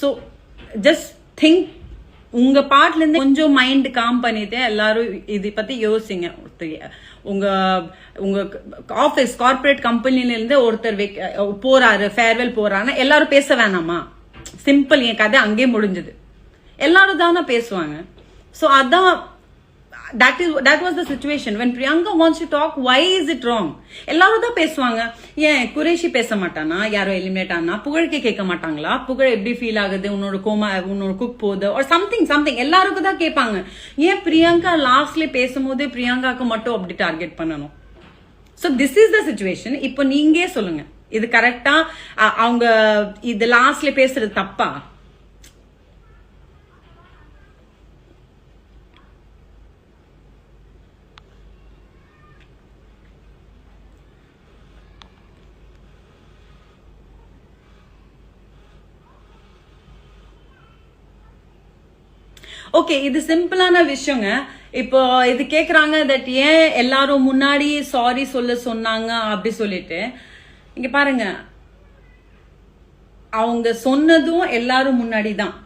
So just think உங்க பார்ட்ல இருந்து கொஞ்சம் மைண்ட் காம் பண்ணிட்டு எல்லாரும் இதை பத்தி யோசிங்க. ஒருத்தர் உங்க உங்க ஆபீஸ் கார்ப்பரேட் கம்பெனில இருந்து ஒருத்தர் போறாரு ஃபேர்வெல் போறாருன்னா எல்லாரும் பேச வேணாமா? சிம்பிள் என் கதை அங்கேயே முடிஞ்சது. எல்லாரும் தானே பேசுவாங்க. ஸோ அதான் that is that was the situation when Priyanka wants to talk why is it wrong எல்லாரும் தான் பேசுவாங்க. ஏன் குரேஷி பேச மாட்டானா? யாரோ எலிமினேட் ஆனா? புகழ்க்கே கேட்க மாட்டாங்களா? புகழ் எப்படி ஃபீல் ஆகுது? உன்னோட கோமா உன்னோட குக் போகுது? ஒரு சம்திங் சம்திங் எல்லாருக்கும் தான் கேட்பாங்க. ஏன் பிரியங்கா லாஸ்ட்ல பேசும்போது பிரியங்காக்கு மட்டும் அப்படி டார்கெட் பண்ணணும்? So this is the situation இப்போ நீங்களே சொல்லுங்க. இது கரெக்டா அவங்க இது லாஸ்ட்ல பேசுறது தப்பா? ஓகே இது சிம்பிளான விஷயங்க. இப்போ இது கேக்குறாங்க தட் ஏன் எல்லாரும் முன்னாடி சாரி சொல்ல சொன்னாங்க அப்படி சொல்லிட்டு. இங்க பாருங்க. அவங்க சொன்னதும் எல்லாரும் முன்னாடி தான்.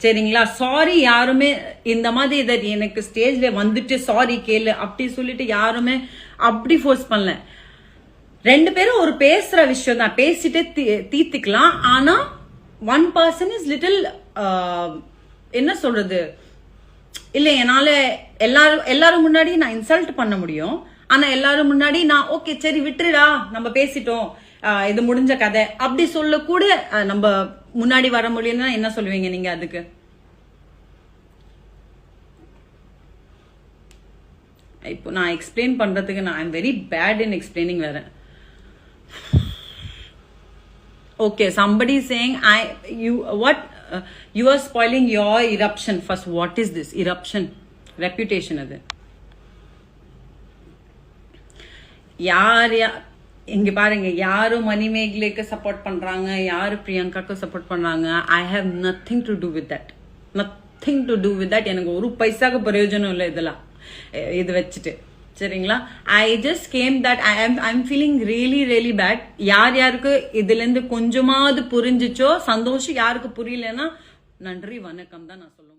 சரிங்களா? சாரி யாருமே இந்த மாதிரி இதை எனக்கு ஸ்டேஜ்ல வந்துட்டு சாரி கேளு அப்படி சொல்லிட்டு யாருமே அப்படி ஃபோர்ஸ் பண்ணல. ரெண்டு பேரும் ஒரு பேசுற விஷயம் தான். பேசிட்டு தீ- தீர்த்துக்கலாம். ஆனா ஒன் பர்சன் இஸ் லிட்டில் என்ன சொல்றது? இல்லை என்னால் எல்லாரும் எல்லாரும் முன்னாடி நான் இன்சல்ட் பண்ண முடியும். ஆனா எல்லாரும் முன்னாடி நான் ஓகே சரி விட்டுருடா நம்ம பேசிட்டோம். இது முடிஞ்ச கதை. அப்படி சொல்ல கூட நம்ம முன்னாடி வர முடியும்னா என்ன சொல்லுவீங்க நீங்க அதுக்கு? இப்போ நான் எக்ஸ்பிளைன் பண்றதுக்கு நான் I'm very bad in explaining வேற. Okay somebody saying I you what you are spoiling your reputation first what is this reputation reputation அது. யார் யா இங்க பாருங்க யாரும் மணிமேகலைக்கு சப்போர்ட் பண்றாங்க? யாரு பிரியங்காக்கு சப்போர்ட் பண்றாங்க? I have nothing to do with that nothing to do with that எனக்கு ஒரு பைசாக்கு பிரயோஜனம் இல்லை இதெல்லாம். இது வச்சுட்டு. சரிங்களா? I just came that I I'm I'm feeling really really bad யார் யாருக்கு இதுல இருந்து கொஞ்சமாவது புரிஞ்சுச்சோ சந்தோஷம் யாருக்கு புரியலன்னா நன்றி வணக்கம் தான் நான் சொல்லுவேன்